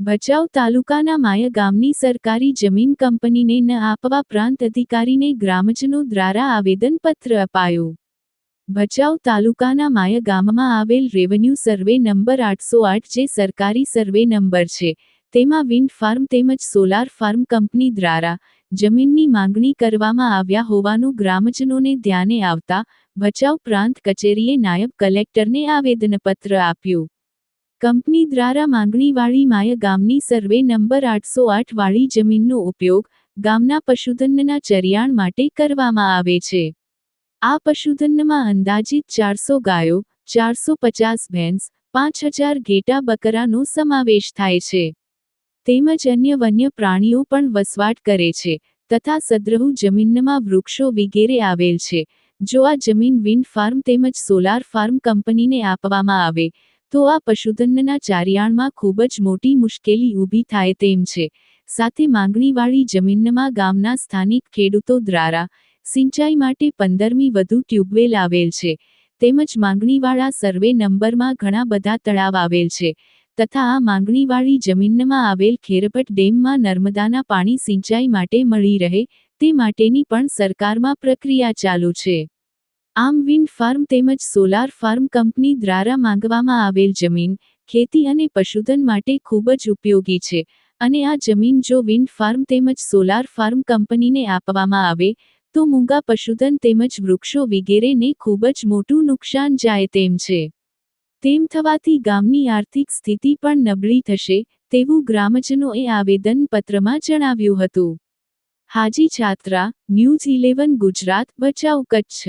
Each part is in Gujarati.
ભચાઉ તાલુકાના માયા ગામની સરકારી જમીન કંપનીને ન આપવા પ્રાંત અધિકારીને ગ્રામજનો દ્વારા આવેદનપત્ર અપાયું. ભચાઉ તાલુકાના માયા ગામમાં આવેલ રેવન્યુ સર્વે નંબર આઠસો આઠ જે સરકારી સર્વે નંબર છે તેમાં વિન્ડ ફાર્મ તેમજ સોલાર ફાર્મ કંપની દ્વારા જમીનની માંગણી કરવામાં આવ્યા હોવાનું ગ્રામજનોને ધ્યાને આવતા ભચાઉ પ્રાંત કચેરીએ નાયબ કલેક્ટરને આવેદનપત્ર આપ્યું. કંપની દ્વારા માંગણીવાળી માય ગામની સર્વે નંબર આઠસો આઠ વાળી જમીનનો ઉપયોગ ગામના પશુધનના ચરિયાણ માટે કરવામાં આવે છે. આ પશુધનમાં અંદાજિત ચારસો ગાયો, ચારસો પચાસ ભેંસ, પાંચ હજાર ઘેટા બકરાનો સમાવેશ થાય છે. તેમજ અન્ય વન્ય પ્રાણીઓ પણ વસવાટ કરે છે, તથા સદ્રહુ જમીનમાં વૃક્ષો વગેરે આવેલ છે. જો આ જમીન વિન્ડ ફાર્મ તેમજ સોલાર ફાર્મ કંપનીને આપવામાં આવે, તો આ પશુધનના ચારિયાણમાં ખૂબ જ મોટી મુશ્કેલી ઊભી થાય તેમ છે. સાથે માંગણીવાળી જમીનમાં ગામના સ્થાનિક ખેડૂતો દ્વારા સિંચાઈ માટે પંદરમી વધુ ટ્યુબવેલ આવેલ છે. તેમજ માંગણીવાળા સર્વે નંબરમાં ઘણા બધા તળાવ આવેલ છે. તથા આ માંગણીવાળી જમીનમાં આવેલ ખેરપટ ડેમમાં નર્મદાના પાણી સિંચાઈ માટે મળી રહે, તે માટેની પણ સરકારમાં પ્રક્રિયા ચાલુ છે. આમ વિન્ડ ફાર્મ તેમજ સોલાર ફાર્મ કંપની દ્વારા માંગવામાં આવેલ જમીન, ખેતી અને પશુધન માટે ખૂબ જ ઉપયોગી છે, અને આ જમીન જો વિન્ડ ફાર્મ તેમજ સોલાર ફાર્મ કંપનીને આપવામાં આવે, તો મૂંગા પશુધન તેમજ વૃક્ષો વિગેરેને ખૂબ જ મોટું નુકસાન જાય તેમ છે. તેમ થવાથી ગામની આર્થિક સ્થિતિ પણ નબળી થશે તેવું ગ્રામજનોએ આવેદનપત્રમાં જણાવ્યું હતું હાજી છાત્રા news eleven Gujarat Bhachau Kutch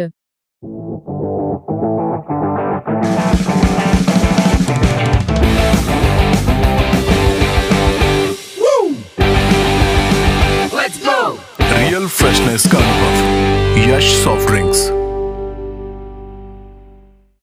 real freshness का अनुभव यश सॉफ्ट ड्रिंक्स